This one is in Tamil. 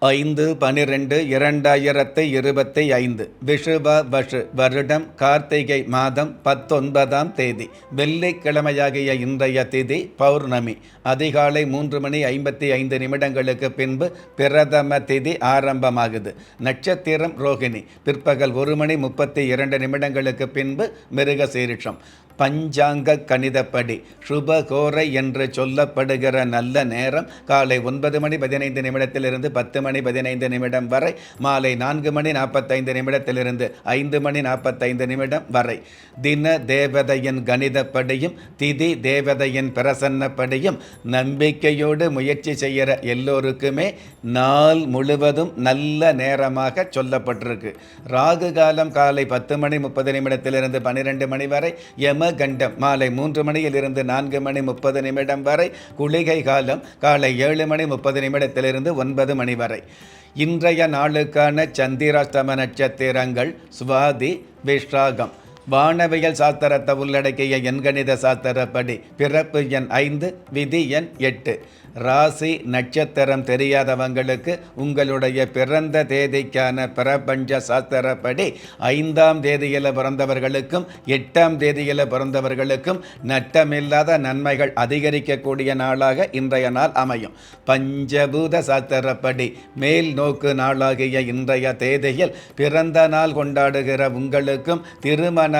ஐந்து பனிரெண்டு இரண்டாயிரத்து இருபத்தி ஐந்து. விஷுவ வஷு வருடம் கார்த்திகை மாதம் பத்தொன்பதாம் தேதி. வெள்ளிக்கிழமையாகிய இன்றைய திதி பௌர்ணமி. அதிகாலை மூன்று மணி ஐம்பத்தி ஐந்து நிமிடங்களுக்கு பின்பு பிரதம திதி ஆரம்பமாகுது. நட்சத்திரம் ரோகிணி. பிற்பகல் ஒரு மணி முப்பத்தி இரண்டு நிமிடங்களுக்கு பின்பு மிருக சீரிஷம் பஞ்சாங்க கணிதப்படி சுபகோரை என்று சொல்லப்படுகிற நல்ல நேரம் காலை ஒன்பது மணி பதினைந்து நிமிடத்திலிருந்து பத்து மணி பதினைந்து நிமிடம் வரை மாலை நான்கு மணி நாற்பத்தைந்து நிமிடத்திலிருந்து ஐந்து மணி நாற்பத்தைந்து நிமிடம் வரை. தின தேவதையின் கணிதப்படியும் திதி தேவதையின் பிரசன்னப்படியும் நம்பிக்கையோடு முயற்சி செய்கிற எல்லோருக்குமே நாள் முழுவதும் நல்ல நேரமாக சொல்லப்பட்டிருக்கு. ராகு காலம் காலை பத்து மணி முப்பது நிமிடத்திலிருந்து பன்னிரெண்டு மணி வரை எம கண்டம். மாலை மூன்று மணியிலிருந்து நான்கு மணி முப்பது நிமிடம் வரை குளிகை காலம் காலை ஏழு மணி முப்பது நிமிடத்திலிருந்து ஒன்பது மணி வரை. இன்றைய நாளுக்கான சந்திராஷ்டம நட்சத்திரங்கள் சுவாதி விஷாகம். வானவியல் சாஸ்திரத்தை உள்ளடக்கிய எண்கணித சாஸ்திரப்படி பிறப்பு எண் ஐந்து விதி எண் எட்டு. ராசி நட்சத்திரம் தெரியாதவங்களுக்கு உங்களுடைய பிறந்த தேதிக்கான பிரபஞ்ச சாஸ்திரப்படி ஐந்தாம் தேதியில் பிறந்தவர்களுக்கும் எட்டாம் தேதியில் பிறந்தவர்களுக்கும் நட்டமில்லாத நன்மைகள் அதிகரிக்கக்கூடிய நாளாக இன்றைய நாள் அமையும். பஞ்சபூத சாஸ்திரப்படி மேல் நோக்கு நாளாகிய இன்றைய தேதியில் பிறந்த நாள் கொண்டாடுகிற உங்களுக்கும் திருமண